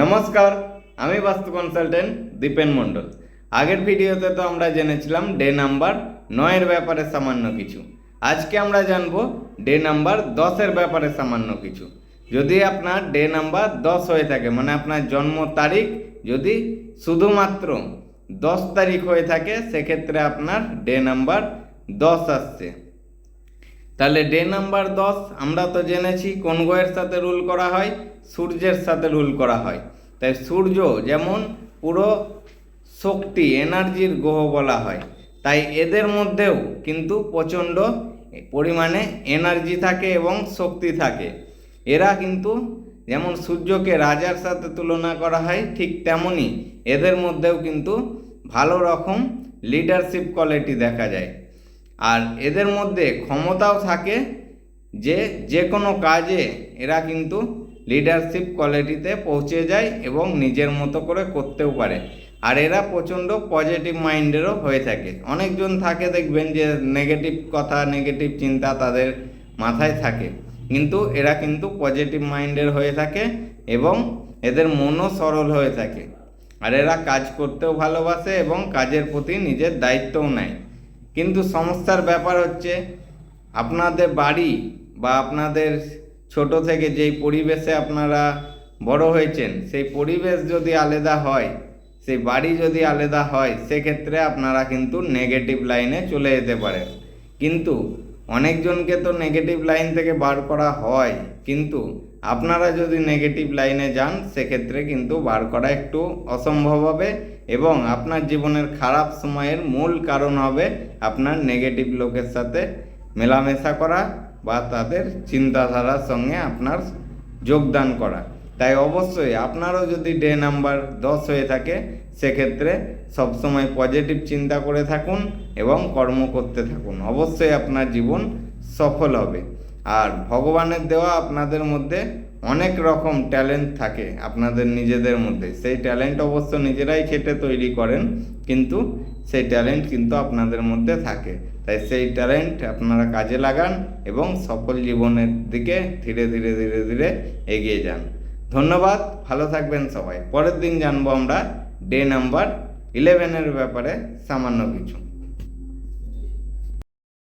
নমস্কার, আমি বাস্তু কনসালটেন্ট দীপেন মণ্ডল। আগের ভিডিওতে তো আমরা জেনেছিলাম ডে নাম্বার নয়ের ব্যাপারে সামান্য কিছু। আজকে আমরা জানব ডে নাম্বার দশের ব্যাপারে সামান্য কিছু। যদি আপনার ডে নাম্বার দশ হয়ে থাকে মানে আপনার জন্ম তারিখ যদি শুধুমাত্র দশ তারিখ হয়ে থাকে, সেক্ষেত্রে আপনার ডে নাম্বার দশ আসছে। তাহলে ডে নাম্বার দশ, আমরা তো জেনেছি কোন গ্রহের সাথে রুল করা হয়, সূর্যের সাথে রুল করা হয়। তাই সূর্য যেমন পুরো শক্তি, এনার্জির গ্রহ বলা হয়, তাই এদের মধ্যেও কিন্তু প্রচণ্ড পরিমাণে এনার্জি থাকে এবং শক্তি থাকে। এরা কিন্তু যেমন সূর্যকে রাজার সাথে তুলনা করা হয়, ঠিক তেমনই এদের মধ্যেও কিন্তু ভালো রকম লিডারশিপ কোয়ালিটি দেখা যায়। আর এদের মধ্যে ক্ষমতাও থাকে যে যে কোনো কাজে এরা কিন্তু লিডারশিপ কোয়ালিটিতে পৌঁছে যায় এবং নিজের মতো করে করতেও পারে। আর এরা প্রচণ্ড পজিটিভ মাইন্ডেরও হয়ে থাকে। অনেকজন থাকে দেখবেন যে নেগেটিভ কথা নেগেটিভ চিন্তা তাদের মাথায় থাকে। কিন্তু এরা কিন্তু পজিটিভ মাইন্ডের হয়ে থাকে এবং এদের মনও সরল হয়ে থাকে। আর এরা কাজ করতেও ভালোবাসে এবং কাজের প্রতি নিজের দায়িত্বও নেয়। কিন্তু সমস্যার ব্যাপার হচ্ছে আপনাদের বাড়ি বা আপনাদের ছোট থেকে যেই পরিবেশে আপনারা বড় হয়েছেন, সেই পরিবেশ যদি আলাদা হয়, সেই বাড়ি যদি আলাদা হয়, সেক্ষেত্রে আপনারা কিন্তু নেগেটিভ লাইনে চলে যেতে পারেন। কিন্তু অনেকজনকে তো নেগেটিভ লাইন থেকে বার করা হয়, কিন্তু আপনারা যদি নেগেটিভ লাইনে যান, সেক্ষেত্রে কিন্তু বার করা একটু অসম্ভব হবে এবং আপনার জীবনের খারাপ সময়ের মূল কারণ হবে আপনার নেগেটিভ লোকের সাথে মেলামেশা করা বা তাদের চিন্তাধারার সঙ্গে আপনার যোগদান করা। তাই অবশ্যই আপনারও যদি ডে নাম্বার দশ হয়ে থাকে, সেক্ষেত্রে সবসময় পজিটিভ চিন্তা করে থাকুন এবং কর্ম করতে থাকুন। অবশ্যই আপনার জীবন সফল হবে। আর ভগবানের দেওয়া আপনাদের মধ্যে অনেক রকম ট্যালেন্ট থাকে আপনাদের নিজেদের মধ্যে। সেই ট্যালেন্ট অবশ্য নিজেরাই খেটে তৈরি করেন, কিন্তু সেই ট্যালেন্ট কিন্তু আপনাদের মধ্যে থাকে। তাই সেই ট্যালেন্ট আপনারা কাজে লাগান এবং সফল জীবনের দিকে ধীরে ধীরে ধীরে ধীরে এগিয়ে যান। ধন্যবাদ, ভালো থাকবেন সবাই। পরের দিন জানব আমরা ডে নাম্বার ইলেভেনের ব্যাপারে সামান্য কিছু।